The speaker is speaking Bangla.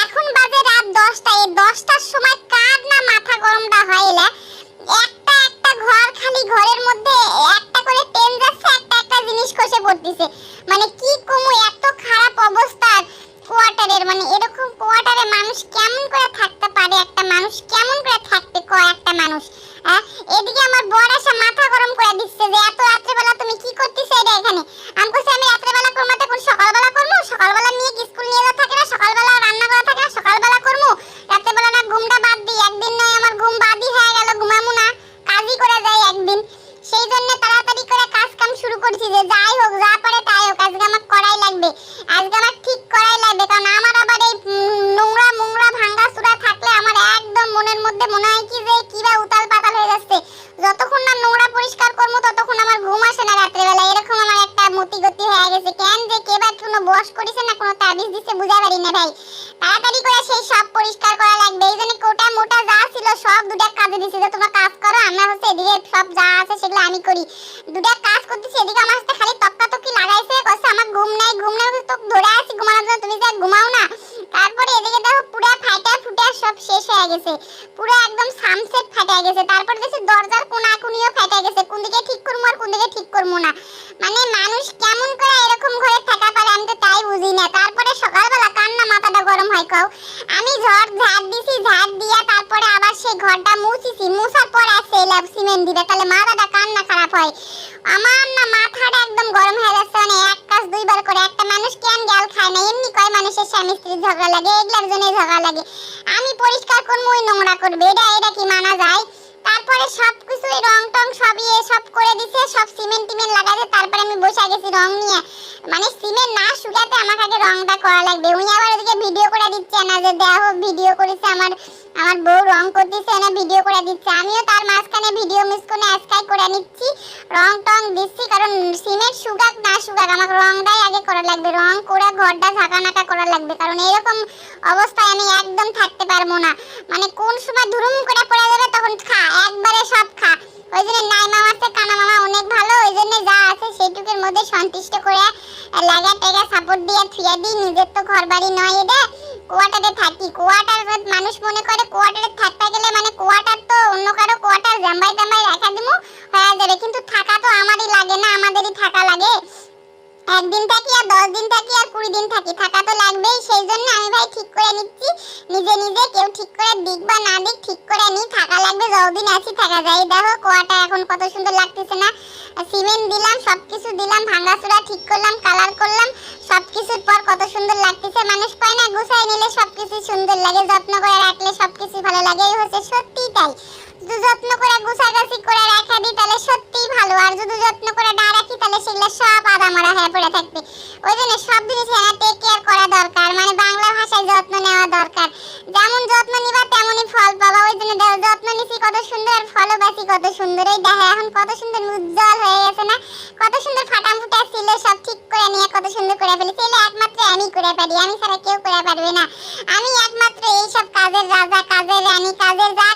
এখন বাজে রাত দশটা, এই দশটার সময় কার না মাথা গরমটা হয় এলা? একটা একটা ঘর খালি, ঘরের মধ্যে একটা করে ট্রেন যাচ্ছে, একটা একটা জিনিস কষে পড়তেছে। মানে কি কমু, এত খারাপ অবস্থার কোয়ার্টারের। মানে এরকম কোয়ার্টারে মানুষ কেমন করে থাকতে পারে? একটা মানুষ কেমন করে থাকতে কয় একটা মানুষ হ্যাঁ? এদিকে আমার বড় এসে মাথা গরম করে দিচ্ছে যে, এত রাত যে যাই হোক, যা পারে তাই হোক, আজকে আমার করাই লাগবে। আজকে আমার ঠিক করাই লাগবে, কারণ আমার আবার এই নোংরা মোংরা ভাঙ্গা চূড়া থাকলে আমার একদম মনের মধ্যে মনে হয় কি যে কিবা উতাল পাতাল হয়ে যাচ্ছে। যতক্ষণ না নোংরা পরিষ্কার করব, ততক্ষণ আমার ঘুম আসে না রাত্রেবেলা এরকম আমার একটা মতি গতি হয়ে গেছে। কেন যে কে বা কোনো বস করেছে না কোনো তাবিজ দিচ্ছে বুঝা পারি না ভাই। তাড়াতাড়ি করে সেই সব পরিষ্কার করা লাগবে। এই জন্য কোটা মোটা যা ছিল, সব দুটা কাজে দিছি। যে তোমরা কাজ করো, আমরা হচ্ছে এদিকে সব যা আছে সেগুলো আমি করি। দুটা কাজ করতেছি, এদিকে আমার সাথে খালি তক্কা তক্কি লাগাইছে কষ্ট আমার ঘুম নাই ঘুম নাই তো ধরে আছি ঘুমানোর জন্য তুমি যা ঘুমাও না তারপরে এদিকে দেখো পুরো ফাটা ফুটা শেষ গেছে। পুরো একদম সামসেট ফাটা গেছে। তারপর দেখছি দরজার কোনা কুনিও ফাটা গেছে। কোন দিকে ঠিক করব আর কোন দিকে ঠিক করব না। মানে মানুষ কেমন করে এরকম ঘরে থাকা পারে আমি তো তাই বুঝি না। তারপরে সকালবেলা কান্না মাথাটা গরম হয় কও। আমি ঝড় ঝাড় দিছি ঝাড় দিয়া তারপরে আবার সেই ঘরটা মুছিছি। মুছার পর আসছে সিমেন্ট দিবে। তাহলে মাথাটা কান্না খারাপ হয়। আমার না মাথাটা একদম গরম হয়ে ঝগড়া লাগে, এগুলার জন্য ঝগড়া লাগে। আমি পরিষ্কার করব ওই নোংরা করবে, এটা এটা কি মানা যায়? তারপরে সব কিছু রং টং সব ইয়ে সব করে দিছে, সব সিমেন্ট টিমেন্ট লাগাইছে, তারপরে আমি বসে গেছি রং নিয়ে। মানে সিমেন্ট না শুকাতে আমাকে আগে রংটা করা লাগবে। উনি আবার ওদিকে ভিডিও করে দিচ্ছে না যে দেখো ভিডিও করেছে আমার আমার বউ রং করতেছে না ভিডিও করে দিচ্ছে। আমিও তার মাঝখানে ভিডিও মিস করে, আজকাই করে নিচ্ছি। রং টং দিচ্ছি, কারণ সিমেন্ট শুকাক না শুকাক, আমাকে রংটাই আগে করা লাগবে। রং করে ঘরটা ঝাঁকা নাকা করা লাগবে, কারণ এরকম অবস্থায় আমি একদম থাকতে পারব না। মানে কোন সময় ধুরুম করে পড়ে যাবে, তখন খা, একবারে সব খা। ওই জন্য নাই মামা আছে কানা মামা অনেক ভালো, ওই জন্য যা আছে সেইটুকুর মধ্যে সন্তুষ্ট করে লাগা টেগা সাপোর্ট দিয়ে থুয়ে দিই, নিজের তো ঘর বাড়ি নয় এটা কোয়ার্টারে থাকি। কোয়ার্টার মানুষ মনে করে কোয়ার্টারে থাকতে গেলে মানে কোয়ার্টার তো অন্য কারও কোয়ার্টার জাম্বাই জাম্বাই রাখা দিমু, হয়ে যাবে। কিন্তু থাকা তো আমারই লাগে না, আমাদেরই থাকা লাগে। একদিন থাকি আর দশ দিন থাকি আর কুড়ি দিন থাকি। থাকা তো লাগবেই, সেই জন্য আমি ভাই ঠিক করে নিচ্ছি। নিজে নিজে কেউ ঠিক করে দিক বা না দিক ঠিক করে নি থাকা লাগবে, যতদিন আছি থাকা যায়। দেখো কোয়াটা এখন কত সুন্দর লাগতেছে না। সিমেন্ট দিলাম, সবকিছু দিলাম ভাঙাচুরা ঠিক করলাম কালার করলাম পর কত সুন্দর লাগতেছে। মানুষ কয় না গুছাই নিলে সবকিছু সুন্দর লাগে, যত্ন করে রাখলে সবকিছু ভালো লাগে। এই হচ্ছে সত্যি তাই। যদি যত্ন করে গুছাগাছি করে রাখা দিই, তাহলে সত্যিই ভালো। আর যদি যত্ন করে না রাখি, তাহলে সেগুলো সব আদামরা হয়ে পড়ে থাকবে। ওই জন্য সব জিনিস টেক কেয়ার করা দরকার। সুন্দর ফলো বাসি কত এই দেখা এখন কত সুন্দর উজ্জ্বল হয়ে গেছে না? কত সুন্দর ফাটা ফুটা ছিল, সব ঠিক করে নিয়ে কত সুন্দর করে ফেলেছি। এলে একমাত্র আমি করে পারি, আমি ছাড়া কেউ করে পারবে না। আমি একমাত্র এই এইসব কাজের রাজা, কাজের রানী, কাজের যা